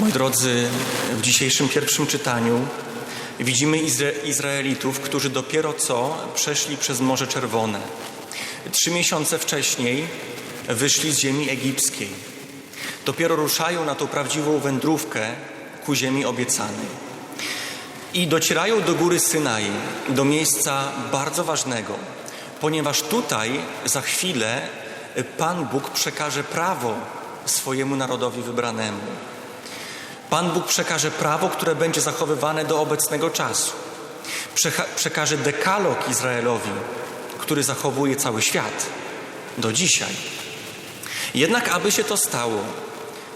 Moi drodzy, w dzisiejszym pierwszym czytaniu widzimy Izra Izraelitów, którzy dopiero co przeszli przez Morze Czerwone. Trzy miesiące wcześniej wyszli z ziemi egipskiej. Dopiero ruszają na tą prawdziwą wędrówkę ku ziemi obiecanej. I docierają do góry Synai, do miejsca bardzo ważnego, ponieważ tutaj za chwilę Pan Bóg przekaże prawo swojemu narodowi wybranemu. Pan Bóg przekaże prawo, które będzie zachowywane do obecnego czasu. Przekaże dekalog Izraelowi, który zachowuje cały świat do dzisiaj. Jednak, aby się to stało,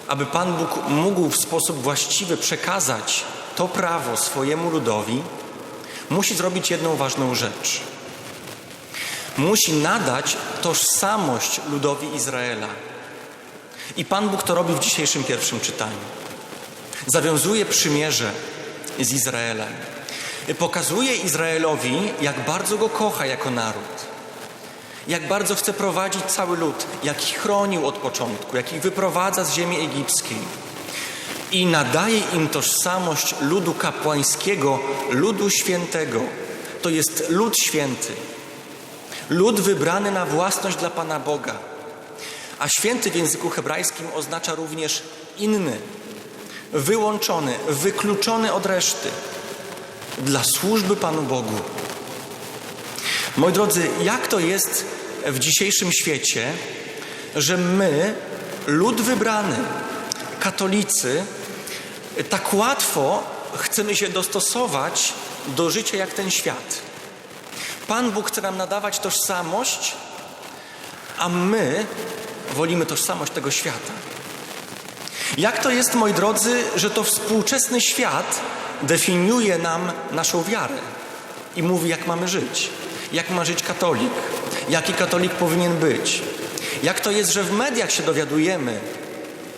aby Pan Bóg mógł w sposób właściwy przekazać to prawo swojemu ludowi, musi zrobić jedną ważną rzecz. Musi nadać tożsamość ludowi Izraela. I Pan Bóg to robi w dzisiejszym pierwszym czytaniu. Zawiązuje przymierze z Izraelem. Pokazuje Izraelowi, jak bardzo go kocha jako naród. Jak bardzo chce prowadzić cały lud, jak ich chronił od początku, jak ich wyprowadza z ziemi egipskiej. I nadaje im tożsamość ludu kapłańskiego, ludu świętego. To jest lud święty. Lud wybrany na własność dla Pana Boga. A święty w języku hebrajskim oznacza również inny, wyłączony, wykluczony od reszty dla służby Panu Bogu. Moi drodzy, jak to jest w dzisiejszym świecie, że my, lud wybrany, katolicy, tak łatwo chcemy się dostosować do życia jak ten świat. Pan Bóg chce nam nadawać tożsamość, a my wolimy tożsamość tego świata. Jak to jest, moi drodzy, że to współczesny świat definiuje nam naszą wiarę i mówi, jak mamy żyć, jak ma żyć katolik, jaki katolik powinien być. Jak to jest, że w mediach się dowiadujemy,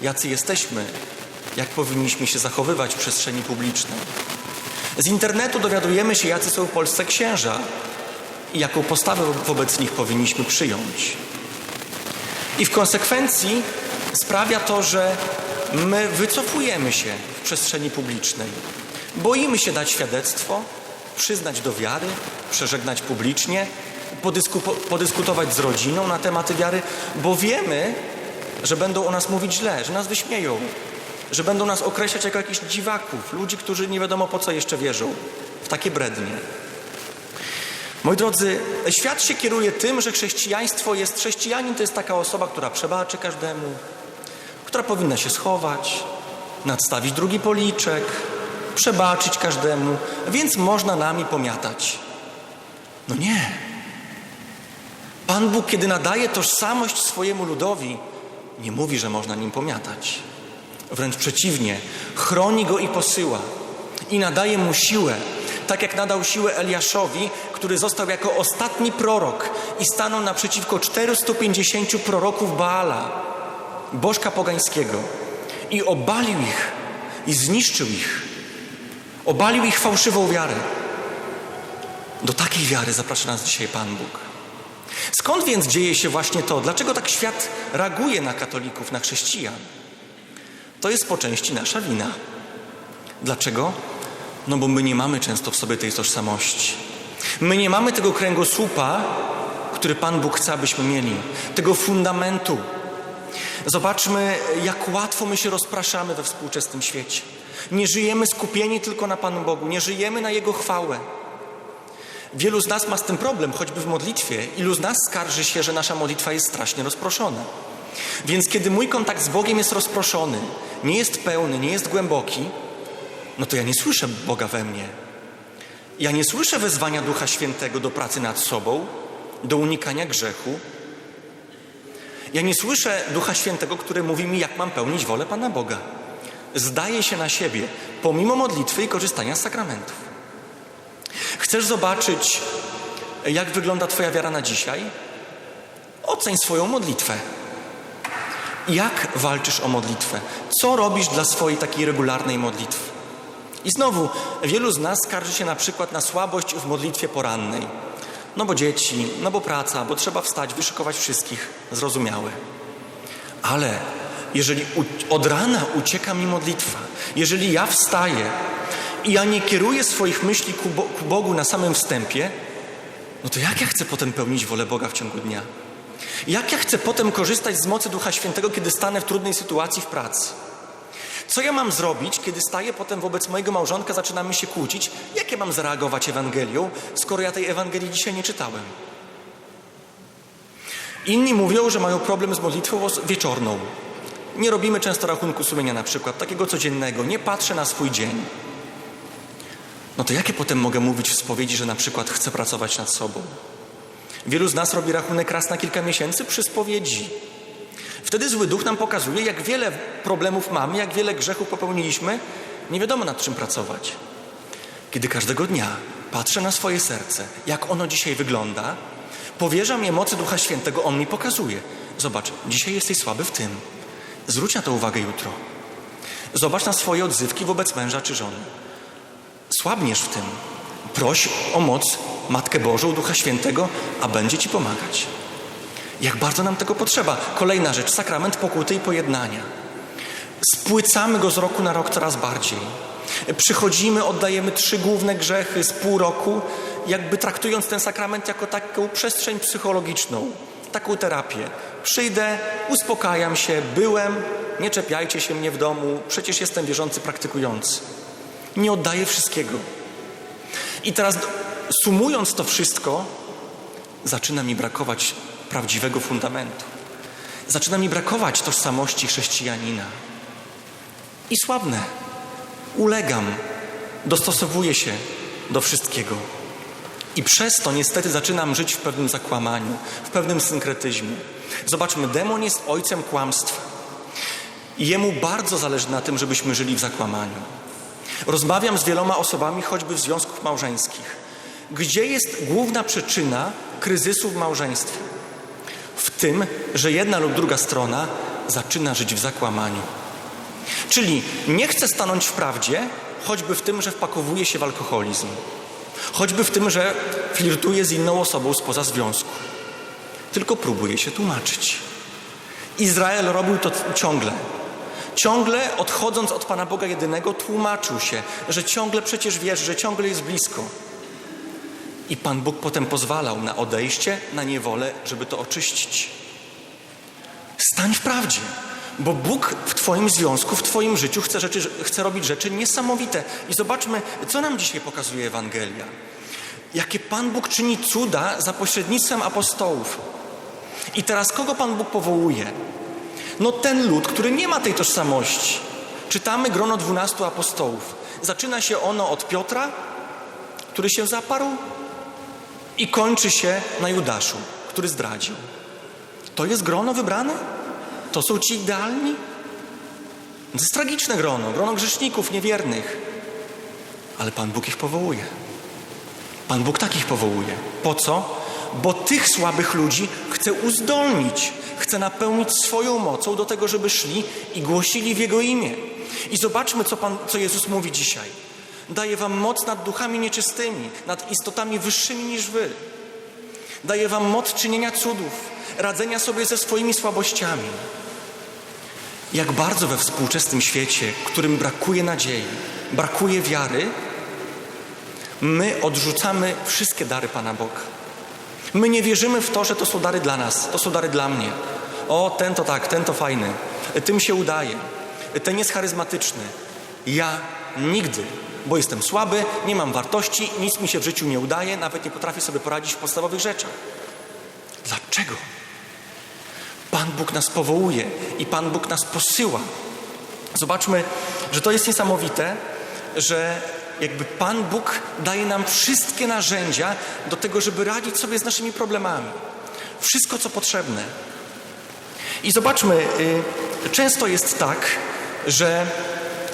jacy jesteśmy, jak powinniśmy się zachowywać w przestrzeni publicznej. Z internetu dowiadujemy się, jacy są w Polsce księża i jaką postawę wobec nich powinniśmy przyjąć. I w konsekwencji sprawia to, że my wycofujemy się w przestrzeni publicznej. Boimy się dać świadectwo, przyznać do wiary, przeżegnać publicznie, podysku podyskutować z rodziną na tematy wiary, bo wiemy, że będą o nas mówić źle, że nas wyśmieją, że będą nas określać jako jakichś dziwaków, ludzi, którzy nie wiadomo po co jeszcze wierzą, w takie brednie. Moi drodzy, świat się kieruje tym, że chrześcijaństwo jest, chrześcijanin to jest taka osoba, która przebaczy każdemu, która powinna się schować, nadstawić drugi policzek, przebaczyć każdemu, więc można nami pomiatać. No nie. Pan Bóg, kiedy nadaje tożsamość swojemu ludowi, nie mówi, że można nim pomiatać. Wręcz przeciwnie, chroni go i posyła i nadaje mu siłę, tak jak nadał siłę Eliaszowi, który został jako ostatni prorok i stanął naprzeciwko 450 proroków Baala, bożka pogańskiego i obalił ich i zniszczył ich. Obalił ich fałszywą wiarę. Do takiej wiary zaprasza nas dzisiaj Pan Bóg. Skąd więc dzieje się właśnie to? Dlaczego tak świat reaguje na katolików, na chrześcijan? To jest po części nasza wina. Dlaczego? No bo my nie mamy często w sobie tej tożsamości. My nie mamy tego kręgosłupa, który Pan Bóg chce, abyśmy mieli. Tego fundamentu. Zobaczmy, jak łatwo my się rozpraszamy we współczesnym świecie. Nie żyjemy skupieni tylko na Panu Bogu, nie żyjemy na Jego chwałę. Wielu z nas ma z tym problem, choćby w modlitwie. Ilu z nas skarży się, że nasza modlitwa jest strasznie rozproszona. Więc kiedy mój kontakt z Bogiem jest rozproszony, nie jest pełny, nie jest głęboki, no to ja nie słyszę Boga we mnie. Ja nie słyszę wezwania Ducha Świętego do pracy nad sobą, do unikania grzechu. Ja nie słyszę Ducha Świętego, który mówi mi, jak mam pełnić wolę Pana Boga. Zdaję się na siebie, pomimo modlitwy i korzystania z sakramentów. Chcesz zobaczyć, jak wygląda Twoja wiara na dzisiaj? Oceń swoją modlitwę. Jak walczysz o modlitwę? Co robisz dla swojej takiej regularnej modlitwy? I znowu, wielu z nas skarży się na przykład na słabość w modlitwie porannej. No bo dzieci, no bo praca, bo trzeba wstać, wyszykować wszystkich. Zrozumiałe. Ale jeżeli od rana ucieka mi modlitwa, jeżeli ja wstaję i ja nie kieruję swoich myśli ku, Bo, ku Bogu na samym wstępie, no to jak ja chcę potem pełnić wolę Boga w ciągu dnia? Jak ja chcę potem korzystać z mocy Ducha Świętego, kiedy stanę w trudnej sytuacji w pracy? Co ja mam zrobić, kiedy staję potem wobec mojego małżonka, zaczynamy się kłócić? Jak ja mam zareagować Ewangelią, skoro ja tej Ewangelii dzisiaj nie czytałem? Inni mówią, że mają problem z modlitwą wieczorną. Nie robimy często rachunku sumienia na przykład, takiego codziennego. Nie patrzę na swój dzień. No to jakie potem mogę mówić w spowiedzi, że na przykład chcę pracować nad sobą? Wielu z nas robi rachunek raz na kilka miesięcy przy spowiedzi. Wtedy zły duch nam pokazuje, jak wiele problemów mamy, jak wiele grzechów popełniliśmy, nie wiadomo nad czym pracować. Kiedy każdego dnia patrzę na swoje serce, jak ono dzisiaj wygląda, powierzam je mocy Ducha Świętego, on mi pokazuje. Zobacz, dzisiaj jesteś słaby w tym. Zwróć na to uwagę jutro. Zobacz na swoje odzywki wobec męża czy żony. Słabniesz w tym. Proś o moc Matkę Bożą, Ducha Świętego, a będzie Ci pomagać. Jak bardzo nam tego potrzeba. Kolejna rzecz, sakrament pokuty i pojednania. Spłycamy go z roku na rok coraz bardziej. Przychodzimy, oddajemy trzy główne grzechy z pół roku, jakby traktując ten sakrament jako taką przestrzeń psychologiczną, taką terapię. Przyjdę, uspokajam się, byłem, nie czepiajcie się mnie w domu, przecież jestem wierzący, praktykujący. Nie oddaję wszystkiego. I teraz sumując to wszystko, zaczyna mi brakować prawdziwego fundamentu. Zaczyna mi brakować tożsamości chrześcijanina. I słabnę. Ulegam. Dostosowuję się do wszystkiego. I przez to niestety zaczynam żyć w pewnym zakłamaniu, w pewnym synkretyzmie. Zobaczmy, demon jest ojcem kłamstwa. I jemu bardzo zależy na tym, żebyśmy żyli w zakłamaniu. Rozmawiam z wieloma osobami, choćby w związkach małżeńskich. Gdzie jest główna przyczyna kryzysu w małżeństwie? Tym, że jedna lub druga strona zaczyna żyć w zakłamaniu. Czyli nie chce stanąć w prawdzie, choćby w tym, że wpakowuje się w alkoholizm, choćby w tym, że flirtuje z inną osobą spoza związku, tylko próbuje się tłumaczyć. Izrael robił to ciągle. Ciągle odchodząc od Pana Boga jedynego, tłumaczył się, że ciągle przecież wierzy, że ciągle jest blisko. I Pan Bóg potem pozwalał na odejście, na niewolę, żeby to oczyścić. Stań w prawdzie, bo Bóg w Twoim związku, w Twoim życiu chce, rzeczy, chce robić rzeczy niesamowite. I zobaczmy, co nam dzisiaj pokazuje Ewangelia. Jakie Pan Bóg czyni cuda za pośrednictwem apostołów. I teraz kogo Pan Bóg powołuje? No ten lud, który nie ma tej tożsamości. Czytamy grono dwunastu apostołów. Zaczyna się ono od Piotra, który się zaparł, i kończy się na Judaszu, który zdradził. To jest grono wybrane? To są ci idealni? To jest tragiczne grono, grono grzeszników, niewiernych. Ale Pan Bóg ich powołuje. Pan Bóg takich powołuje. Po co? Bo tych słabych ludzi chce uzdolnić, chce napełnić swoją mocą do tego, żeby szli i głosili w Jego imię. I zobaczmy, co, Pan, co Jezus mówi dzisiaj. Daje wam moc nad duchami nieczystymi, nad istotami wyższymi niż wy. Daje wam moc czynienia cudów, radzenia sobie ze swoimi słabościami. Jak bardzo we współczesnym świecie, którym brakuje nadziei, brakuje wiary, my odrzucamy wszystkie dary Pana Boga. My nie wierzymy w to, że to są dary dla nas, to są dary dla mnie. O, ten to tak, ten to fajny, tym się udaje, ten jest charyzmatyczny. Ja nigdy bo jestem słaby, nie mam wartości, nic mi się w życiu nie udaje, nawet nie potrafię sobie poradzić w podstawowych rzeczach. Dlaczego? Pan Bóg nas powołuje i Pan Bóg nas posyła. Zobaczmy, że to jest niesamowite, że jakby Pan Bóg daje nam wszystkie narzędzia do tego, żeby radzić sobie z naszymi problemami. Wszystko, co potrzebne. I zobaczmy, y, często jest tak, że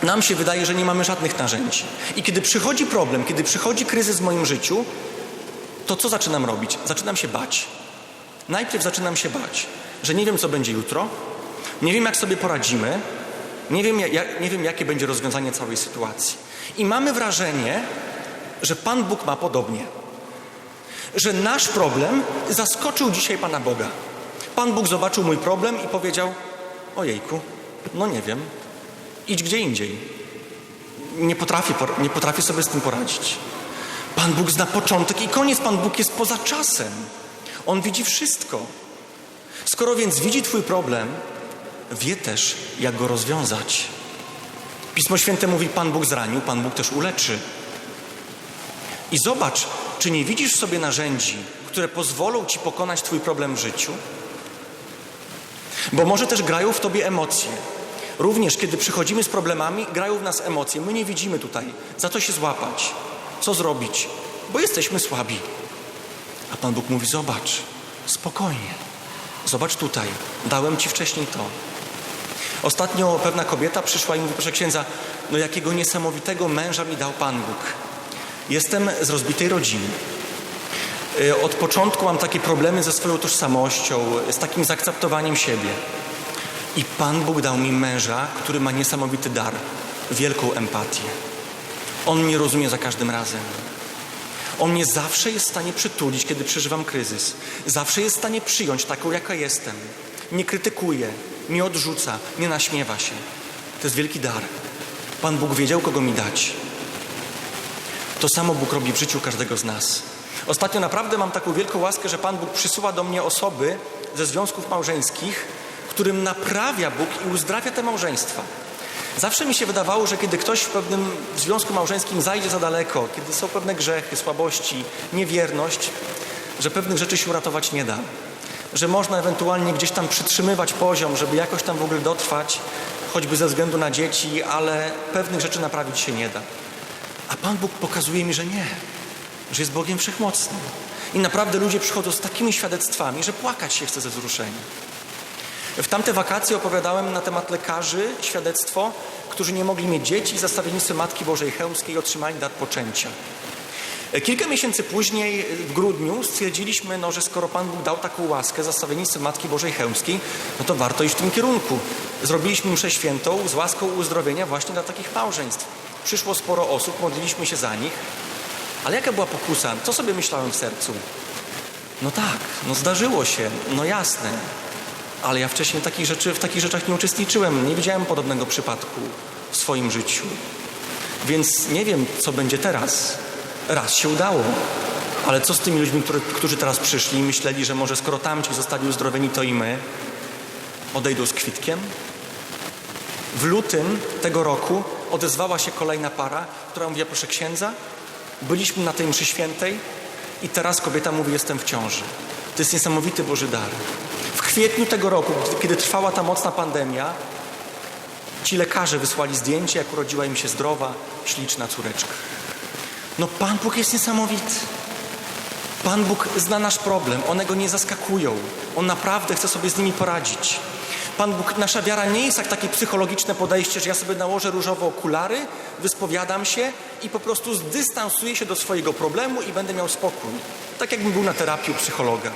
nam się wydaje, że nie mamy żadnych narzędzi. I kiedy przychodzi problem, kiedy przychodzi kryzys w moim życiu, to co zaczynam robić? Zaczynam się bać. Najpierw zaczynam się bać, że nie wiem, co będzie jutro, nie wiem, jak sobie poradzimy, nie wiem, jak, nie wiem jakie będzie rozwiązanie całej sytuacji. I mamy wrażenie, że Pan Bóg ma podobnie. Że nasz problem zaskoczył dzisiaj Pana Boga. Pan Bóg zobaczył mój problem i powiedział: Ojejku, No nie wiem. Idź gdzie indziej. Nie potrafię, nie potrafię sobie z tym poradzić. Pan Bóg zna początek i koniec. Pan Bóg jest poza czasem. On widzi wszystko. Skoro więc widzi Twój problem, wie też, jak go rozwiązać. Pismo Święte mówi: Pan Bóg zranił, Pan Bóg też uleczy. I zobacz, czy nie widzisz sobie narzędzi, które pozwolą ci pokonać Twój problem w życiu? Bo może też grają w tobie emocje. Również kiedy przychodzimy z problemami, grają w nas emocje. My nie widzimy tutaj, za co się złapać, co zrobić, bo jesteśmy słabi. A Pan Bóg mówi: Zobacz, spokojnie, zobacz tutaj, dałem ci wcześniej to. Ostatnio pewna kobieta przyszła i mówi: Proszę księdza, no jakiego niesamowitego męża mi dał Pan Bóg. Jestem z rozbitej rodziny. Y, Od początku mam takie problemy ze swoją tożsamością, z takim zaakceptowaniem siebie. I Pan Bóg dał mi męża, który ma niesamowity dar, wielką empatię. On mnie rozumie za każdym razem. On mnie zawsze jest w stanie przytulić, kiedy przeżywam kryzys. Zawsze jest w stanie przyjąć taką, jaka jestem. Nie krytykuje, nie odrzuca, nie naśmiewa się. To jest wielki dar. Pan Bóg wiedział, kogo mi dać. To samo Bóg robi w życiu każdego z nas. Ostatnio naprawdę mam taką wielką łaskę, że Pan Bóg przysyła do mnie osoby ze związków małżeńskich, którym naprawia Bóg i uzdrawia te małżeństwa. Zawsze mi się wydawało, że kiedy ktoś w pewnym związku małżeńskim zajdzie za daleko, kiedy są pewne grzechy, słabości, niewierność, że pewnych rzeczy się uratować nie da. Że można ewentualnie gdzieś tam przytrzymywać poziom, żeby jakoś tam w ogóle dotrwać, choćby ze względu na dzieci, ale pewnych rzeczy naprawić się nie da. A Pan Bóg pokazuje mi, że nie, że jest Bogiem Wszechmocnym. I naprawdę ludzie przychodzą z takimi świadectwami, że płakać się chce ze wzruszenia. W tamte wakacje opowiadałem na temat lekarzy świadectwo, którzy nie mogli mieć dzieci i zastawiennicy Matki Bożej Chełmskiej otrzymali dar poczęcia. Kilka miesięcy później, w grudniu, stwierdziliśmy, no, że skoro Pan Bóg dał taką łaskę zastawiennicy Matki Bożej Chełmskiej, no to warto iść w tym kierunku. Zrobiliśmy mszę świętą z łaską uzdrowienia właśnie dla takich małżeństw. Przyszło sporo osób, modliliśmy się za nich, ale jaka była pokusa? Co sobie myślałem w sercu? No tak, no zdarzyło się, no jasne. Ale ja wcześniej takich rzeczy, w takich rzeczach nie uczestniczyłem, nie widziałem podobnego przypadku w swoim życiu. Więc nie wiem, co będzie teraz. Raz się udało. Ale co z tymi ludźmi, którzy teraz przyszli i myśleli, że może skoro tamci zostali uzdrowieni, to i my odejdą z kwitkiem? W lutym tego roku odezwała się kolejna para, która mówiła, proszę księdza, byliśmy na tej mszy świętej i teraz kobieta mówi, jestem w ciąży. To jest niesamowity Boży dar. Kwietniu tego roku, kiedy trwała ta mocna pandemia, ci lekarze wysłali zdjęcie, jak urodziła im się zdrowa, śliczna córeczka. No Pan Bóg jest niesamowity. Pan Bóg zna nasz problem, one go nie zaskakują. On naprawdę chce sobie z nimi poradzić. Pan Bóg, nasza wiara nie jest jak takie psychologiczne podejście, że ja sobie nałożę różowe okulary, wyspowiadam się i po prostu zdystansuję się do swojego problemu i będę miał spokój. Tak jakbym był na terapii u psychologa.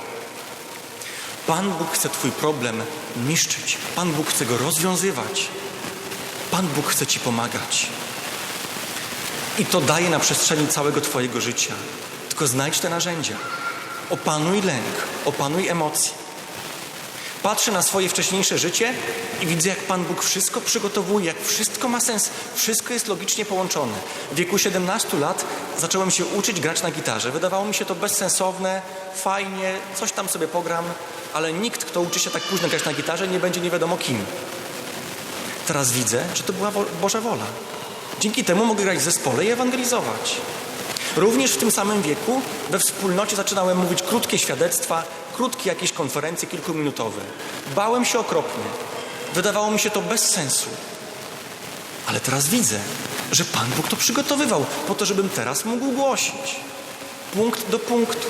Pan Bóg chce Twój problem niszczyć. Pan Bóg chce go rozwiązywać. Pan Bóg chce Ci pomagać. I to daje na przestrzeni całego Twojego życia. Tylko znajdź te narzędzia. Opanuj lęk, opanuj emocje. Patrzę na swoje wcześniejsze życie i widzę, jak Pan Bóg wszystko przygotowuje, jak wszystko ma sens, wszystko jest logicznie połączone. W wieku 17 lat zacząłem się uczyć grać na gitarze. Wydawało mi się to bezsensowne, fajnie, coś tam sobie pogram, ale nikt, kto uczy się tak późno grać na gitarze, nie będzie nie wiadomo kim. Teraz widzę, że to była Boża wola. Dzięki temu mogę grać w zespole i ewangelizować. Również w tym samym wieku we wspólnocie zaczynałem mówić krótkie świadectwa, krótkie jakieś konferencje kilkuminutowe. Bałem się okropnie. Wydawało mi się to bez sensu. Ale teraz widzę, że Pan Bóg to przygotowywał po to, żebym teraz mógł głosić. Punkt do punktu.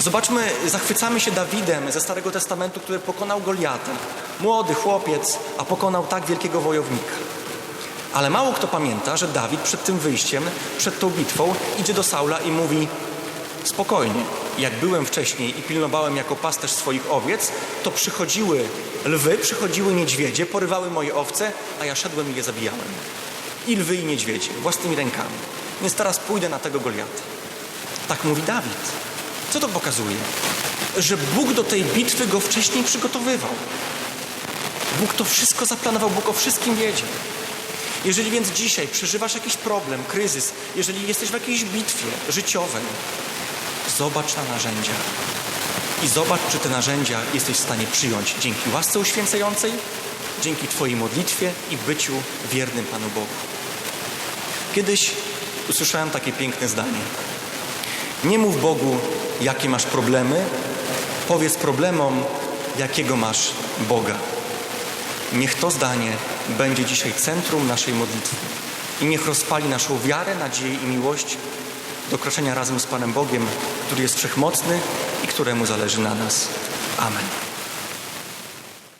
Zobaczmy, zachwycamy się Dawidem ze Starego Testamentu, który pokonał Goliata. Młody chłopiec, a pokonał tak wielkiego wojownika. Ale mało kto pamięta, że Dawid przed tym wyjściem, przed tą bitwą idzie do Saula i mówi spokojnie, jak byłem wcześniej i pilnowałem jako pasterz swoich owiec, to przychodziły lwy, przychodziły niedźwiedzie, porywały moje owce, a ja szedłem i je zabijałem. I lwy i niedźwiedzie, własnymi rękami. Więc teraz pójdę na tego Goliata. Tak mówi Dawid. Co to pokazuje? Że Bóg do tej bitwy go wcześniej przygotowywał. Bóg to wszystko zaplanował, Bóg o wszystkim wiedział. Jeżeli więc dzisiaj przeżywasz jakiś problem, kryzys, jeżeli jesteś w jakiejś bitwie życiowej, zobacz na narzędzia i zobacz, czy te narzędzia jesteś w stanie przyjąć dzięki łasce uświęcającej, dzięki Twojej modlitwie i byciu wiernym Panu Bogu. Kiedyś usłyszałem takie piękne zdanie. Nie mów Bogu, jakie masz problemy, powiedz problemom, jakiego masz Boga. Niech to zdanie będzie dzisiaj centrum naszej modlitwy i niech rozpali naszą wiarę, nadzieję i miłość do kroczenia razem z Panem Bogiem, który jest wszechmocny i któremu zależy na nas. Amen.